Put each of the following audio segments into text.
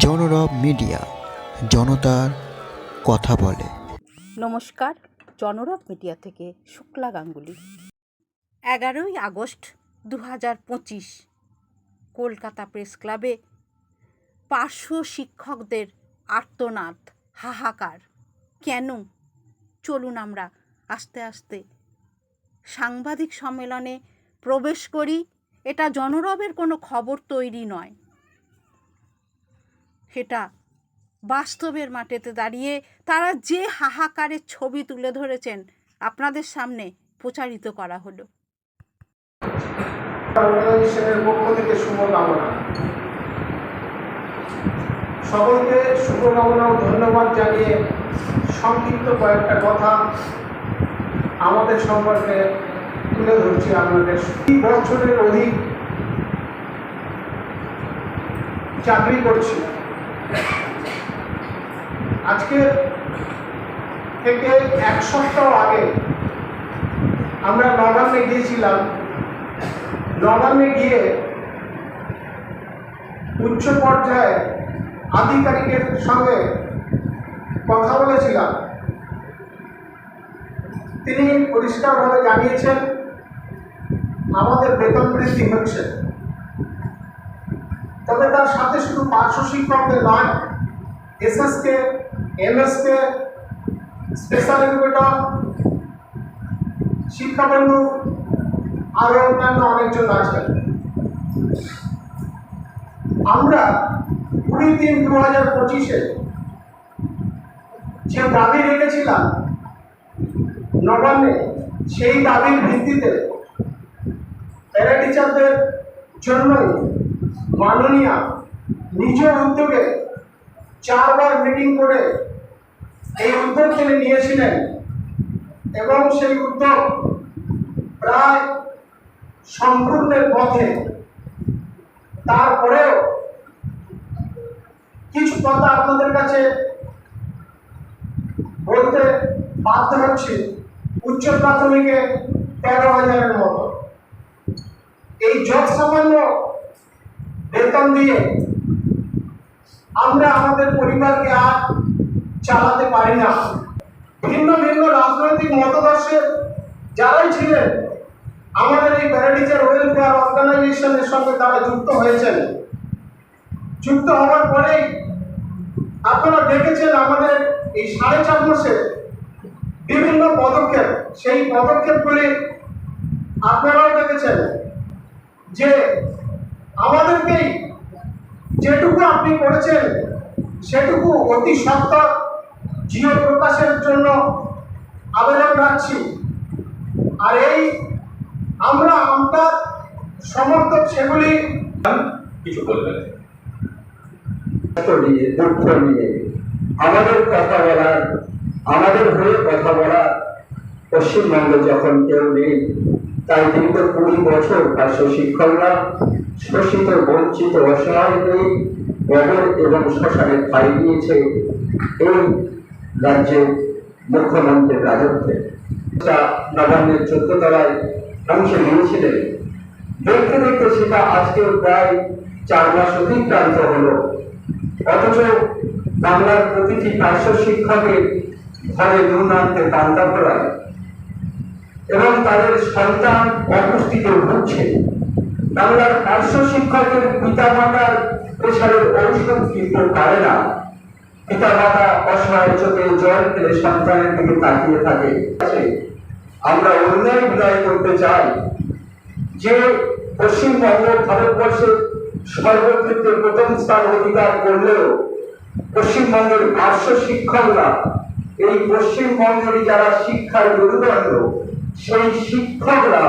জনরব media, জনতার কথা বলে। নমস্কার, জনরব মিডিয়া থেকে শুক্লা গাঙ্গুলি। এগারোই আগস্ট দু হাজার পঁচিশ, কলকাতা প্রেস ক্লাবে পার্শ্ব শিক্ষকদের আর্তনাদ, হাহাকার। কেন? চলুন আমরা আস্তে আস্তে সাংবাদিক সম্মেলনে প্রবেশ করি। এটা জনরবের কোনো খবর তৈরি নয়। সেটা বাস্তবের মাটিতে দাঁড়িয়ে তারা যে হাহাকারের ছবি তুলে ধরেছেন আপনাদের সামনে প্রচারিত করা হলো। সকলকে শুভকামনা ও ধন্যবাদ জানিয়ে সংক্ষিপ্ত কয়েকটা কথা আমাদের সম্পর্কে তুলে ধরছি আপনাদের। বছরের অধিক চাকরি করছি। আজকে থেকে এক সপ্তাহ আগে আমরা নবান্নে গিয়েছিলাম। নবান্নে গিয়ে উচ্চ পর্যায়ে আধিকারিকের সঙ্গে কথা বলেছিলাম। তিনি পরিষ্কারভাবে জানিয়েছেন, আমাদের বেতন বৃদ্ধি হচ্ছে। তবে তার সাথে শুধু পার্শ্ব শিক্ষকদের নয় এসএসকে এমএসকে স্পেশাল এডুকেটর শিক্ষাবন্ধু, আরও অন্যান্য অনেকজন আছেন। আমরা কুড়ি তিন দু হাজার পঁচিশে যে দাবি রেখেছিলাম নবান্নে, সেই দাবির ভিত্তিতে প্যারা টিচারদের জন্যই মাননীয়া নিজ উদ্যোগে চারবার মিটিং করে এই উদ্যোগ তিনি নিয়েছিলেন এবং সেই উদ্যোগ প্রায় সম্পূর্ণের পথে তারপরেও কিছু কথা আপনাদের কাছে বলতে বাধ্য হচ্ছি। উচ্চ প্রাথমিকে তেরো হাজারের মতো। এই যত সামান্য বেতন দিয়ে আমরা আমাদের পরিবারকে আর চালাতে পারি না। ভিন্ন ভিন্ন রাজনৈতিক মতাদর্শের যারাই ছিলেন, আমাদের এই প্যারাটিচার ওয়েলফেয়ার অর্গানাইজেশনের সঙ্গে তারা যুক্ত হয়েছেন। যুক্ত হওয়ার পরেই আপনারা দেখেছেন আমাদের এই সাড়ে চার মাসে বিভিন্ন পদক্ষেপ, সেই পদক্ষেপগুলি আপনারাও দেখেছেন যে আমাদেরকেই যেটুকু আপনি করেছেন সেটুকু অতি সত্তর জিও প্রকাশের জন্য আবেদন রাখছি। আর এই আমরা আমরা সমর্থক সেগুলি কিছু বলবেন? নিয়ে দুঃখ নিয়ে আমাদের কথা বলার আমাদের হয়ে কথা বলার পশ্চিমবঙ্গে যখন কেউ নেই তাই দীর্ঘ কুড়ি বছর পার্শ্ব শিক্ষকরা শোষিত বঞ্চিত অসহায় হয়ে কবর এবং শ্মশানে ঠাই নিয়েছে এই রাজ্যের মুখ্যমন্ত্রীর রাজত্বে। নবান্নের চোদ্দ তলায় অংশ নিয়েছিলেন। দেখতে দেখতে সেটা আজকেও প্রায় চার মাস অতিক্রান্ত হলো। অথচ বাংলার প্রতিটি পার্শ্ব শিক্ষকের ঘরে নুন আনতে পড়ায় এবং তাদের সন্তান অপুষ্টিতে ভুগছে। বাংলার পার্শ্ব শিক্ষকের পিতা মাতার প্রেশারের ঔষধ কিন্তু পারে না। পিতা মাতা অসহায় চোখে জল ফেলে সন্তানের দিকে তাকিয়ে থাকে। আমরা অন্যায় বিদায় করতে চাই। যে পশ্চিমবঙ্গ ভারতবর্ষের সর্বক্ষেত্রে প্রথম স্থান অধিকার করলেও পশ্চিমবঙ্গের পার্শ্ব শিক্ষকরা এই পশ্চিমবঙ্গের যারা শিক্ষার মেরুদণ্ড সেই শিক্ষকরা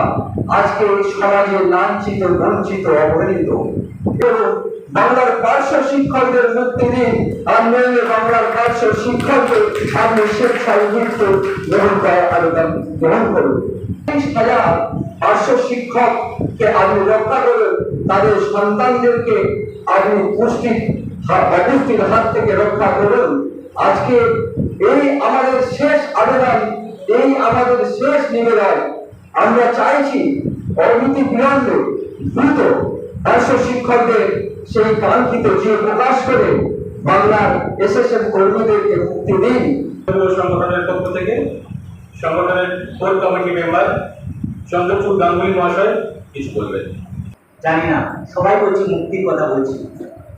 আজকে সমাজে লাঞ্ছিত, বঞ্চিত, অবহেলিত। এবং বাংলার পার্শ্ব শিক্ষকদের মুক্তি দিন। আর বাংলার পার্শ্ব শিক্ষকদের আপনি স্বেচ্ছায় মৃত্যু গ্রহণ করার আবেদন গ্রহণ করুন হাজার পার্শ্ব শিক্ষককে আপনি রক্ষা করুন তাদের সন্তানদেরকে আপনি পুষ্টি অপুষ্টির হাত থেকে রক্ষা করুন আজকে এই আমাদের শেষ আবেদন এই আমাদের শেষ নিবেদন। আমরা চাইছি অনীতি বিলম্বে দ্রুত পার্শ্ব শিক্ষকদের সেই কাঙ্ক্ষিত যে প্রকাশ করে বাংলার এসএসএম কর্মীদেরকে মুক্তি দিন। সংগঠনের পক্ষ থেকে সংগঠনের core committee member Chandrachur Ganguly মহাশয় কিছু বলবেন? জানি না সবাই বলছি মুক্তির কথা বলছি।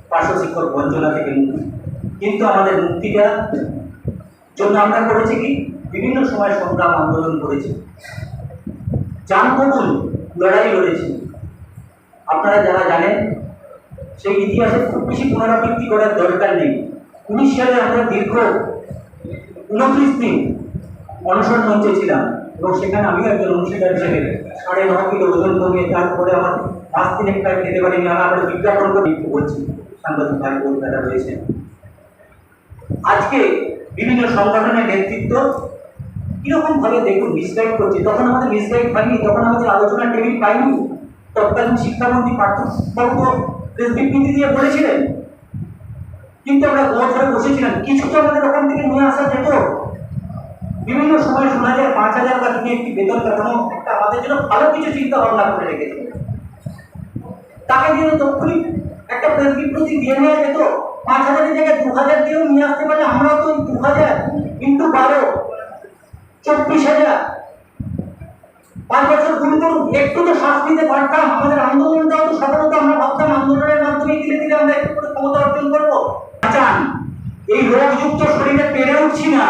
পার্শ্ব শিক্ষক বঞ্চনা থেকে মুক্তি। কিন্তু আমাদের মুক্তিটা জন্য আমরা করেছি কি? বিভিন্ন সময় সংগ্রাম আন্দোলন করেছি। যান কবুল লড়াই লড়েছি। আপনারা যারা জানেন, সেই ইতিহাসে খুব বেশি পুনরাবৃত্তি করার দরকার নেই। উনিশ সালে আমরা দীর্ঘ উনত্রিশ দিন অনশন মঞ্চে ছিলাম এবং সেখানে আমিও একজন অংশীদার হিসেবে সাড়ে ন কিলো ওজন কমিয়ে তারপরে আমার পাঁচ দিন একটা খেতে পারিনি আমি আমরা বিজ্ঞাপন করে বলছি সাংবাদিক ভাই বোনরা রয়েছে আজকে বিভিন্ন সংগঠনের নেতৃত্ব কীরকম ভাবে দেখুন মিসগাইড করছে? তখন আমাদের মিসগাইড হয়নি তখন আমাদের আলোচনা টেবিল পাইনি, তৎকালীন শিক্ষামন্ত্রী পার্থবাবু বিবৃতি দিয়ে বলেছিলেন। কিন্তু আমরা গোয়া ধরে বসেছিলাম। কিছু তো আমাদের ওখান থেকে নিয়ে আসা যেত। বিভিন্ন সময় শোনা যায়, পাঁচ হাজার বা তিনি একটি বেতন কাঠামো একটা আমাদের জন্য ভালো কিছু চিন্তা ভাবনা করে রেখেছে। তাকে দিয়ে তক্ষুনি একটা প্রেস বিবৃতি দিয়ে নেওয়া যেত। পাঁচ হাজারের জায়গায় দু হাজার দিয়েও নিয়ে আসতে পারলে আমরাও তো দু হাজার কিন্তু বারো চব্বিশ হাজার। পাঁচ বছর গুণ করুন একটু তো শ্বাস নিতে পারতাম। আমাদের আন্দোলনটাও তো সফলতা আমরা ভাবতাম আন্দোলনের মাধ্যমে ধীরে ধীরে আমরা একটু করে ক্ষমতা অর্জন করব। বাঁচান এই রোগযুক্ত শরীরে পেরে উঠছি না।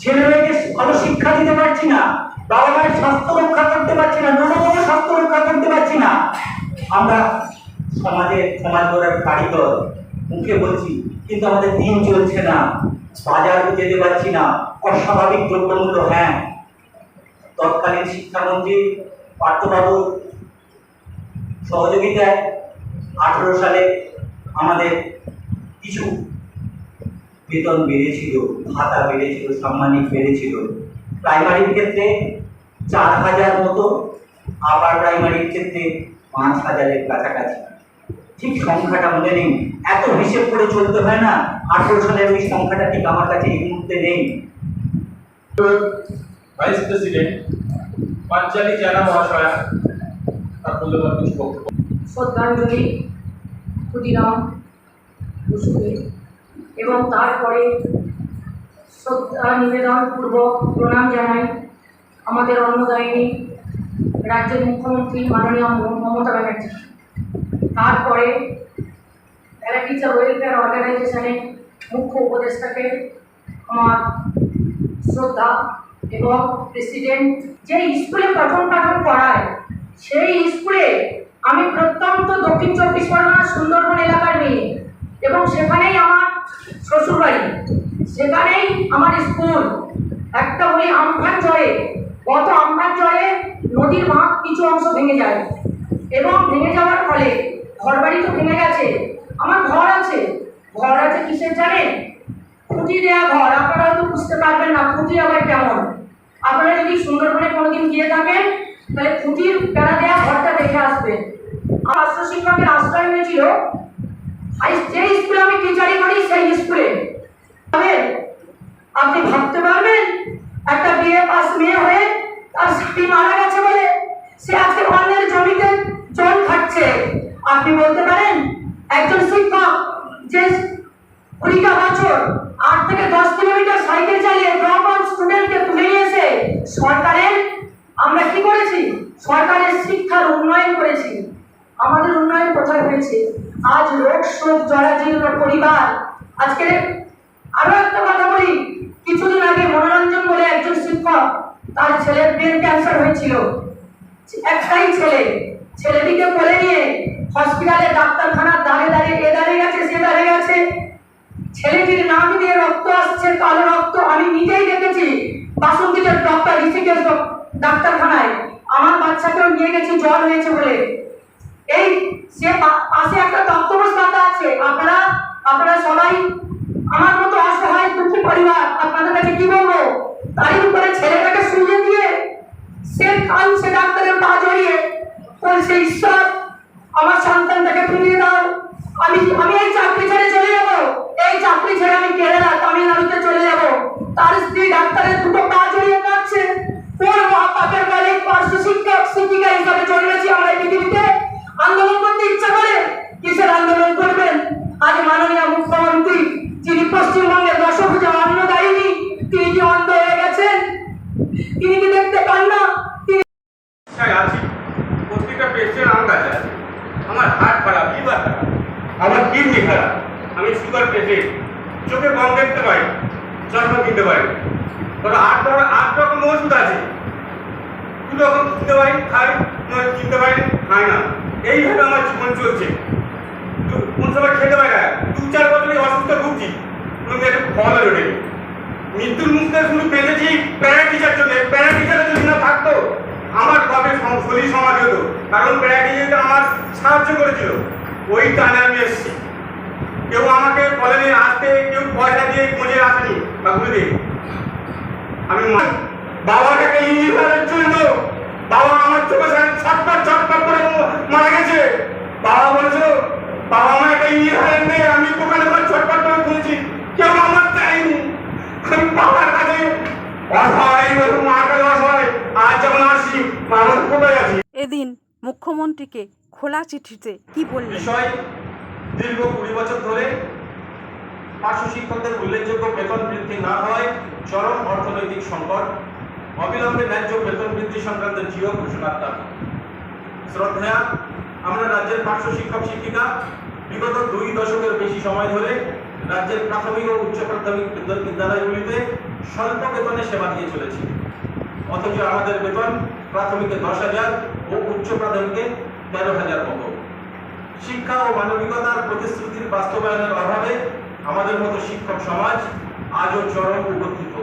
ছেলে মেয়েকে ভালো শিক্ষা দিতে পারছি না। বাবা মায়ের স্বাস্থ্য রক্ষা করতে পারছি না। ন্যূনতম স্বাস্থ্য রক্ষা করতে পারছি না। আমরা সমাজে, সমাজ গড়ার কারিগর। মুখে বলছি, কিন্তু আমাদের দিন চলছে না। বাজার যেতে পারছি না। অস্বাভাবিক দ্রব্যমূল্য হ্যাঁ। তৎকালীন শিক্ষামন্ত্রী পার্থবাবুর সহযোগিতায় আঠেরো সালে আমাদের কিছু বেতন বেড়েছিল, ভাতা বেড়েছিল, সাম্মানিক বেড়েছিল। প্রাইমারির ক্ষেত্রে চার হাজার মতো আবার প্রাইমারির ক্ষেত্রে পাঁচ হাজারের কাছাকাছি। ঠিক সংখ্যাটা মনে নেই। এত হিসেব করে চলতে হয় না। আঠেরো সালের ওই সংখ্যাটা ঠিক আমার কাছে এই মুহূর্তে নেই। ভাইস প্রেসিডেন্ট পাঞ্চালি জানা মহাশয়া তার মূল্যবান কিছু বক্তব্য। শ্রদ্ধাঞ্জলি, ক্ষুদিরাম বসুকে এবং তারপরে শ্রদ্ধা নিবেদন পূর্বক প্রণাম জানাই আমাদের অন্নদায়িনী, রাজ্যের মুখ্যমন্ত্রী মাননীয় মমতা ব্যানার্জি। তারপরে প্যারা টিচার ওয়েলফেয়ার অর্গানাইজেশনের মুখ্য উপদেষ্টাকে আমার শ্রদ্ধা এবং প্রেসিডেন্ট যে স্কুলে পঠন পাঠন করায় সেই স্কুলে আমি প্রত্যন্ত দক্ষিণ চব্বিশ পরগনা সুন্দরবন এলাকার মেয়ে এবং সেখানেই আমার শ্বশুরবাড়ি। সেখানেই আমার স্কুল। একটা ওই আমফান ঝড়ে গত আমফান ঝড়ে নদীর বাঁধ কিছু অংশ ভেঙে যায় এবং ভেঙে যাওয়ার ফলে ঘরবাড়ি তো ভেঙে গেছে। আমার ঘর আছে। ঘর আছে কিসের জানেন খুঁটি দেওয়া ঘর, আপনারা হয়তো বুঝতে পারবেন না খুঁটি আবার কেমন। আপনারা যদি সুন্দরবনে কোনোদিন গিয়ে থাকেন, তাহলে খুঁটির বেড়া দেওয়া ঘরটা দেখে আসবেন আমার রাষ্ট্র শিক্ষকের আশ্রয় হয়েছিল যে স্কুলে আমি টিচারি করি, সেই স্কুলে। আপনি ভাবতে পারবেন, একটা বিয়ে পাস মেয়ে হয়ে তার স্বামী মারা গেছে বলে সে আজকে অন্যের জমিতে জল খাচ্ছে। আপনি বলতে পারেন, একজন শিক্ষক যে কুড়িটা বছর, আট থেকে দশ কিলোমিটার সাইকেল চালিয়ে ড্রপ আউট স্টুডেন্টকে তুলে নিয়ে এসে সরকারের, আমরা কি করেছি? সরকারের শিক্ষার উন্নয়ন করেছি। আমাদের উন্নয়ন কোথায় হয়েছে? আজ রোগ শোক জরাজীর্ণ পরিবার। আজকে আরও একটা কথা বলি। কিছুদিন আগে মনোরঞ্জন বলে একজন শিক্ষক, তার ছেলের ব্রেন ক্যান্সার হয়েছিল। একটাই ছেলে, ছেলেটিকে বলে নিয়ে হসপিটালে ডাক্তারখানার দাঁড়িয়ে দাঁড়িয়ে এ দাঁড়িয়ে গেছে, সে দাঁড়িয়ে গেছে। ছেলেটির নাম দিয়ে রক্ত আসছে, কালো রক্ত আমি নিজেই দেখেছি। বাসন্তীদের ডক্টর ঋষিকেশ ডক- ডাক্তারখানায়। আমার বাচ্চাকেও নিয়ে গেছি, জ্বর হয়েছে বলে। এই, সে পাশে একটা তক্তপোষ পাতা আছে। আপনারা আপনারা সবাই আমার মতো অসহায়, দুঃখী পরিবার, আপনাদের কাছে কি বলব? তারই উপরে ছেলেটাকে শুয়ে দিয়ে সে কাল সে ডাক্তারের পা জড়িয়ে বলছে ঈশ্বর, আমার সন্তানটাকে ফিরিয়ে দাও। আমি আমি এই চাকরি ছেড়ে চলে যাব। এই চাকরি ছেড়ে আমি কেরালা, তামিলনাড়ুতে চলে যাব। তার স্ত্রী ডাক্তারের দুটো পা জড়িয়ে কাঁদছে। ওর মহাপাপের কালে পার্শ্ব শিক্ষক, শিক্ষিকা হিসাবে জন্মেছি আমরা পৃথিবীতে। আন্দোলন করতে ইচ্ছা করে, কিসের আন্দোলন করবেন? আজ মাননীয় মুখ্যমন্ত্রী, যিনি পশ্চিমবঙ্গের দশভূজা দায়ী তিনি কি অন্ধ হয়ে গেছেন? তিনি কি দেখতে পান না? তিনি হ্যাঁ, আমার হাত খারাপ? আমার কিডনি খারাপ। আমি সুগার পেশেন্ট চোখে কম দেখতে পাই, চশমা কিনতে পারি তবে আট ধর- আট রকম ওষুধ আছে? দু রকম কিনতে পারি, খাই, নয় কিনতে পারি, খাই না। এইভাবে আমার জীবন চলছে। কোন সময় খেতে পারি না। দু চার বছরই অসুস্থ ভুগছি। কোনো একটু ফল ওঠে মৃত্যুর মুখে শুধু বেঁচেছি প্যারা টিচার জন্য। প্যারা টিচারের যদি না থাকতো। আমার কবে শরীর সমাজ হতো। কারণ প্যারা টিচার আমার সাহায্য করেছিল। ওই টানে আমি এসেছি। কেউ আমাকে বলেনি আসতে কেউ পয়সা দিয়ে খুঁজে আসেনি বা বুঝলি আমি বাবাটাকে ইঞ্জিনিয়ারের জন্য বাবা আমার চোখে সামনে ছটপট ছটপট করে মারা গেছে। বাবা বলেছিল বাবা আমার একটা ইঞ্জিনিয়ার নেই আমি দোকানে করে ছটপট করে খুঁজেছি। কেউ আমার চাইনি আমি বাবার কাছে অসহায় মার কাছে অসহায় আজ যখন আসছি আমার কোথায় আছি? এদিন মুখ্যমন্ত্রীকে খোলা চিঠিতে কি বললেন? বিষয় দীর্ঘ কুড়ি বছর ধরে পার্শ্ব শিক্ষকদের উল্লেখযোগ্য বেতন বৃদ্ধি না হয় চরম অর্থনৈতিক সংকট। অবিলম্বে ন্যায্য বেতন বৃদ্ধি সংক্রান্ত জিও ঘোষণার দাবি। শ্রদ্ধা আমরা রাজ্যের পার্শ্ব শিক্ষক শিক্ষিকা বিগত দুই দশকের বেশি সময় ধরে রাজ্যের প্রাথমিক ও উচ্চ প্রাথমিক বিদ্যালয়গুলিতে স্বল্প বেতনে সেবা দিয়ে চলেছি। অথচ আমাদের বেতন প্রাথমিকে দশ হাজার ও উচ্চ প্রাথমিকে তেরো হাজার মতো। শিক্ষা ও মানবিকতার প্রতিশ্রুতির বাস্তবায়নের অভাবে আমাদের মতো শিক্ষক সমাজ আজও চরম উপস্থিত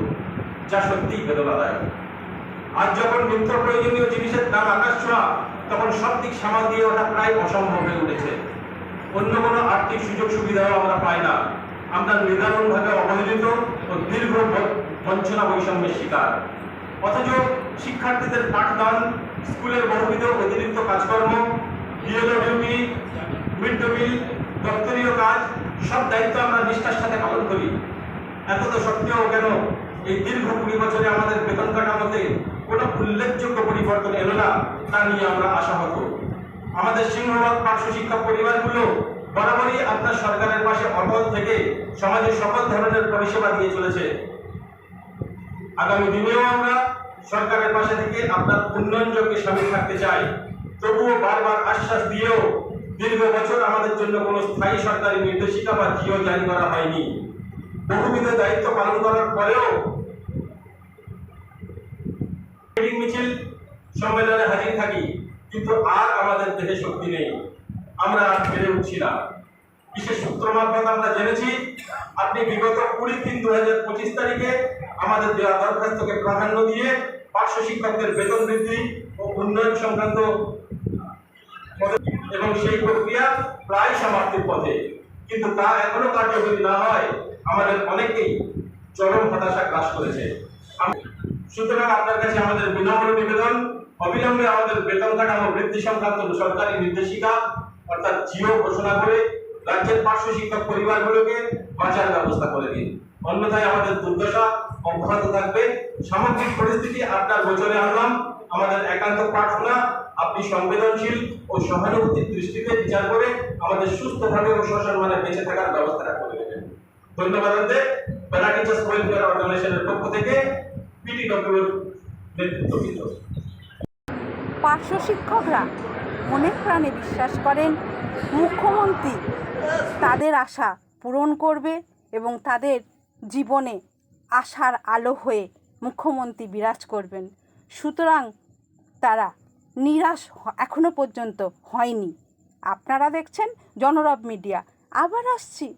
যা সত্যিই বেদনাদায়ক। আজ যখন নিত্য প্রয়োজনীয় জিনিসের দাম আকাশ ছোঁয়া, তখন সব দিক সামাল দিয়ে ওঠা প্রায় অসম্ভব হয়ে উঠেছে। অন্য কোনো আর্থিক সুযোগ সুবিধাও আমরা পাই না। আমরা নিদারুণভাবে অবহেলিত ও দীর্ঘ বঞ্চনা বৈষম্যের শিকার। অথচ শিক্ষার্থীদের পাঠদান, স্কুলের বহুবিধ অতিরিক্ত কাজকর্ম DLO duty mid day meal, দপ্তরীয় কাজ, সব দায়িত্ব আমরা নিষ্ঠার সাথে পালন করি। এত তো সত্ত্বেও কেন এই দীর্ঘ কুড়ি বছরে আমাদের বেতন কাঠামোতে কোনো উল্লেখযোগ্য পরিবর্তন এলো না, তা নিয়ে আমরা আশাহত। আমাদের সিংহভাগ পার্শ্ব শিক্ষা পরিবারগুলো বরাবরই আপনার সরকারের পাশে অটল থেকে সমাজের সকল ধরনের পরিষেবা দিয়ে চলেছে। আগামী দিনেও আমরা সরকারের পাশে থেকে আপনার উন্নয়ন যজ্ঞে সামিল থাকতে চাই। তবুও বারবার আশ্বাস দিয়েও দীর্ঘ বছর আমাদের জন্য কোনো স্থায়ী সরকারি নির্দেশিকা বা জিও জারি করা হয়নি। বহুবিধ দায়িত্ব পালন করার পরেও মিছিল সম্মেলনে হাজির থাকি, কিন্তু আর আমাদের দেহে শক্তি নেই। আমরা আর পেরে উঠছি না। বিশেষ সূত্র মারফত আমরা জেনেছি, আপনি বিগত কুড়ি তিন দু হাজার পঁচিশ তারিখে আমাদের দেওয়া দরখাস্তকে প্রাধান্য দিয়ে পার্শ্ব শিক্ষকদের বেতন বৃদ্ধি ও উন্নয়ন সংক্রান্ত এবং সেই প্রক্রিয়া প্রায় সমাপ্তির পথে। কিন্তু তা এখনও কার্যকরী না হয়, আমাদের অনেকেই চরম হতাশা গ্রাস করেছে। সুতরাং আপনার কাছে আমাদের বিনম্র নিবেদন। অবিলম্বে আমাদের বেতন কাঠামো বৃদ্ধি সংক্রান্ত সরকারি নির্দেশিকা, অর্থাৎ জিও ঘোষণা করে রাজ্যের পার্শ্ব শিক্ষক পরিবারগুলোকে বাঁচার ব্যবস্থা করে দিন। অন্যথায় আমাদের দুর্দশা অব্যাহত থাকবে। সামগ্রিক পরিস্থিতি আপনার গোচরে আনলাম। আমাদের একান্ত প্রার্থনা আপনি সংবেদনশীল ও সহানুভূতির দৃষ্টিতে বিচার করে আমাদের সুস্থভাবে ও সসম্মানে বেঁচে থাকার ব্যবস্থাটা করে দেবেন। ধন্যবাদ প্যারা টিচার্স ওয়েলফেয়ার অর্গানাইজেশনের পক্ষ থেকে পিটিডব্লিউর নেতৃত্ববৃন্দ পার্শ্ব শিক্ষকরা অনেক প্রাণে বিশ্বাস করেন, মুখ্যমন্ত্রী তাদের আশা পূরণ করবে এবং তাদের জীবনে আশার আলো হয়ে মুখ্যমন্ত্রী বিরাজ করবেন। সুতরাং তারা নিরাশ হ- এখনও পর্যন্ত হয়নি। আপনারা দেখছেন জনরব মিডিয়া। আবার আসছি।